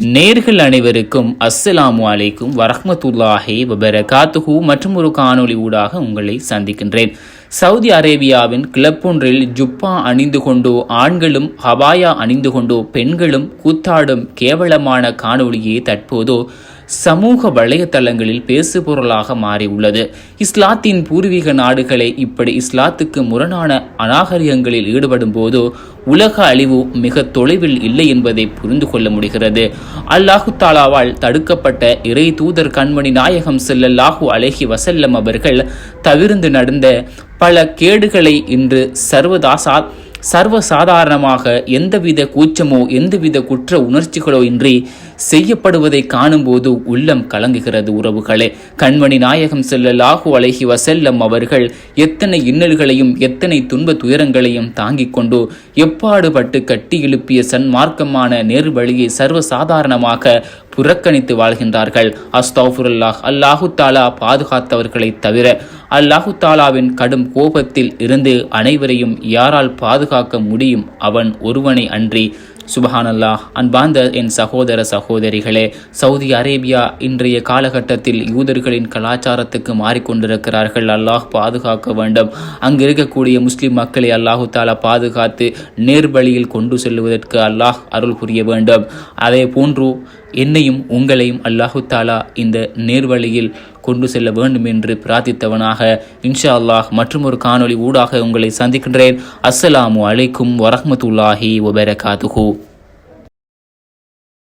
நேர்கள் அனைவருக்கும் அஸ்ஸலாமு அலைக்கும் வரஹமத்துல்லாஹி வபரகாத்துஹு மற்றும் ஒரு காணொளி ஊடாக உங்களை சந்திக்கின்றேன். சவுதி அரேபியாவின் கிளப்பொன்றில் ஜுப்பா அணிந்து கொண்டோ ஆண்களும் ஹவாயா அணிந்து கொண்டோ பெண்களும் கூத்தாடும் கேவலமான காணொளியை தற்போதோ சமூக வலைத்தளங்களில் பேசுபொருளாக மாறியுள்ளது இஸ்லாத்தின் பூர்வீக நாடுகளை இப்படி இஸ்லாத்துக்கு முரணான அநாகரிகங்களில் ஈடுபடும் போது உலக அழிவு மிக தொலைவில் இல்லை என்பதை புரிந்து கொள்ள முடிகிறது. அல்லாஹு தாலாவால் தடுக்கப்பட்ட இறை தூதர் கண்மணி நாயகம் செல்லல்லாஹு அழகி வசல்லம் அவர்கள் தவிர்ந்து நடந்த பல கேடுகளை இன்று சர்வதாசா சர்வசாதாரணமாக எந்தவித கூச்சமோ எந்தவித குற்ற உணர்ச்சிகளோ இன்றி செய்யப்படுவதை காணும்போது உள்ளம் கலங்குகிறது உறவுகளே. கண்மணி நாயகம் செல்ல லாகு அழகி வசல்லம் அவர்கள் எத்தனை இன்னல்களையும் எத்தனை துன்ப துயரங்களையும் தாங்கிக் கொண்டு எப்பாடுபட்டு கட்டி எழுப்பிய சன்மார்க்கமான நேர்வழியை சர்வசாதாரணமாக புறக்கணித்து வாழ்கின்றார்கள். அஸ்தௌஃபுல்லாஹ் அல்லாஹு தாலா பாதுகாத்தவர்களை தவிர அல்லாஹு தாலாவின் கடும் கோபத்தில் இருந்து அனைவரையும் யாரால் பாதுகாக்க முடியும் அவன் ஒருவனை அன்றி. சுபஹானல்லாஹ். அன்பார்ந்த என் சகோதர சகோதரிகளே சவுதி அரேபியா இன்றைய காலகட்டத்தில் யூதர்களின் கலாச்சாரத்துக்கு மாறிக்கொண்டிருக்கிறார்கள். அல்லாஹ் பாதுகாக்க வேண்டும். அங்கு இருக்கக்கூடிய முஸ்லிம் மக்களை அல்லாஹு தாலா பாதுகாத்து நேர்வழியில் கொண்டு செல்வதற்கு அல்லாஹ் அருள் புரிய வேண்டும். அதே போன்று என்னையும் உங்களையும் அல்லாஹு தாலா இந்த நேர்வழியில் கொண்டு செல்ல வேண்டும் என்று பிரார்த்தித்தவனாக இன்ஷா அல்லாஹ் மற்றும் ஒரு காணொளி ஊடாக உங்களை சந்திக்கின்றேன். அஸ்ஸலாமு அலைக்கும் வரஹ்மத்துல்லாஹி வபரகாத்துஹூ.